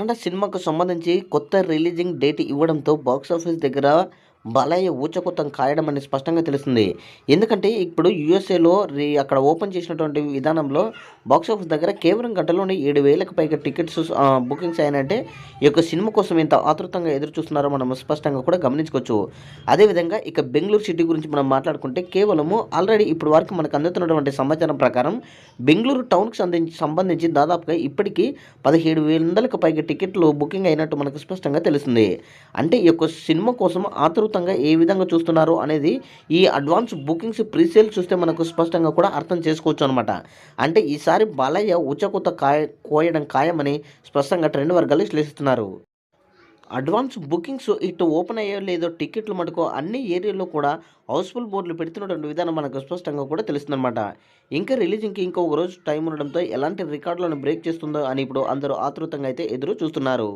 అఖండ సినిమాకు సంబంధించి కొత్త రిలీజింగ్ డేట్ ఇవ్వడంతో బాక్సాఫీస్ దగ్గర బలయ్య ఊచకొత్తం కాయడం అనేది స్పష్టంగా తెలుస్తుంది. ఎందుకంటే ఇప్పుడు యూఎస్ఏలో రీ అక్కడ ఓపెన్ చేసినటువంటి విధానంలో బాక్సాఫీస్ దగ్గర కేవలం గంటలోనే ఏడు వేలకు పైగా టికెట్స్ బుకింగ్స్ అయినంటే ఈ యొక్క సినిమా కోసం ఎంత ఆతృతంగా ఎదురు చూస్తున్నారో మనం స్పష్టంగా కూడా గమనించుకోవచ్చు అదేవిధంగా ఇక బెంగళూరు సిటీ గురించి మనం మాట్లాడుకుంటే కేవలము ఆల్రెడీ ఇప్పుడు వరకు మనకు అందుతున్నటువంటి సమాచారం ప్రకారం బెంగళూరు టౌన్కి సంబంధించి సంబంధించి దాదాపుగా ఇప్పటికీ పదిహేడు వందలకు పైగా టికెట్లు బుకింగ్ అయినట్టు మనకు స్పష్టంగా తెలుస్తుంది. అంటే ఈ యొక్క సినిమా కోసం ఆతృత విస్తృతంగా ఏ విధంగా చూస్తున్నారు అనేది ఈ అడ్వాన్స్ బుకింగ్స్ ప్రీసేల్ చూస్తే మనకు స్పష్టంగా కూడా అర్థం చేసుకోవచ్చు అనమాట అంటే ఈసారి బాలయ్య ఉచకుత కాయ కోయడం ఖాయమని స్పష్టంగా ట్రెండ్ వర్గాలు విశ్లేషిస్తున్నారు. అడ్వాన్స్ బుకింగ్స్ ఇటు ఓపెన్ అయ్యో లేదో టికెట్లు మటుకో అన్ని ఏరియాల్లో కూడా హౌస్ఫుల్ బోర్డులు పెడుతున్నటువంటి విధానం మనకు స్పష్టంగా కూడా తెలుస్తుందన్నమాట. ఇంకా రిలీజింగ్కి ఇంకొక రోజు టైం ఉండడంతో ఎలాంటి రికార్డులను బ్రేక్ చేస్తుందో అని ఇప్పుడు అందరూ ఆతృతంగా అయితే ఎదురు చూస్తున్నారు.